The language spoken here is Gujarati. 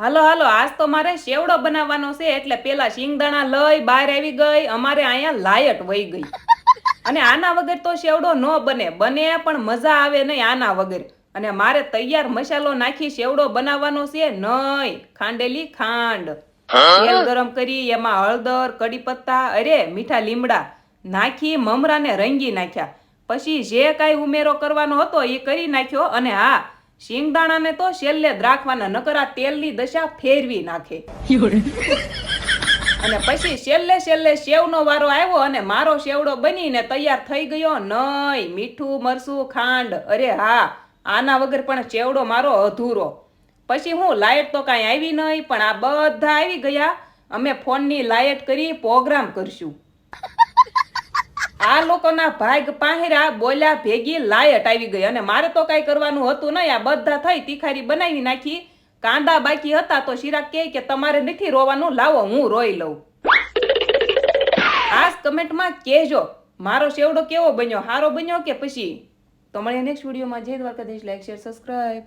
હાલો હાલો, આજ તો મારે શેવડો બનાવવાનો છે, એટલે પેલા શિંગદાણા લઈ, બહાર આવી ગઈ, અમારે અહીંયા લાયટ વહી ગઈ. અને આના વગર તો શેવડો ન બને બને પણ મજા આવે નહીં આના વગર. અને મારે તૈયાર મસાલો નાખી શેવડો બનાવવાનો છે, નહીં, ખાંડેલી ખાંડ. તેલ ગરમ કરી, એમાં હળદર કડી પત્તા અરે, મીઠા લીમડા નાખી, મમરાને રંગી નાખ્યા. પછી જે કાંઈ ઉમેરો કરવાનો હતો, એ કરી નાખ્યો, અને હા શિંગદાણાને તો છેલ્લે જ રાખવાના નકર તેલની દશા ફેરવી નાખે. અને પછી છેલ્લે છેલ્લે સેવનો વારો આવ્યો અને મારો સેવડો બનીને તૈયાર થઈ ગયો નહીં મીઠું મરસું ખાંડ. અરે હા, આના વગર પણ ચેવડો મારો અધૂરો. પછી હું લાઇટ તો કાંઈ આવી નહીં પણ આ બધા આવી ગયા. અમે ફોનની લાઇટ કરી પ્રોગ્રામ કરશું. આ લોકોના ભાગ પાહેરા બોલ્યા ભેગી લાયટ આવી ગઈ અને મારે તો કાંઈ કરવાનું હતું નહીં. આ બધા થઈ તિખારી બનાવી નાખી. કાંદા બાકી હતા તો શિરા કહે કે તમારે નથી રોવાનું, લાવો, હું રોઈ લઉં. આ કમેન્ટમાં કહેજો, મારો સેવડો કેવો બન્યો? હારો બન્યો કે પછી? તો મળીએ નેક્સ્ટ વિડીયોમાં જય દ્વારકાધીશ. Like share subscribe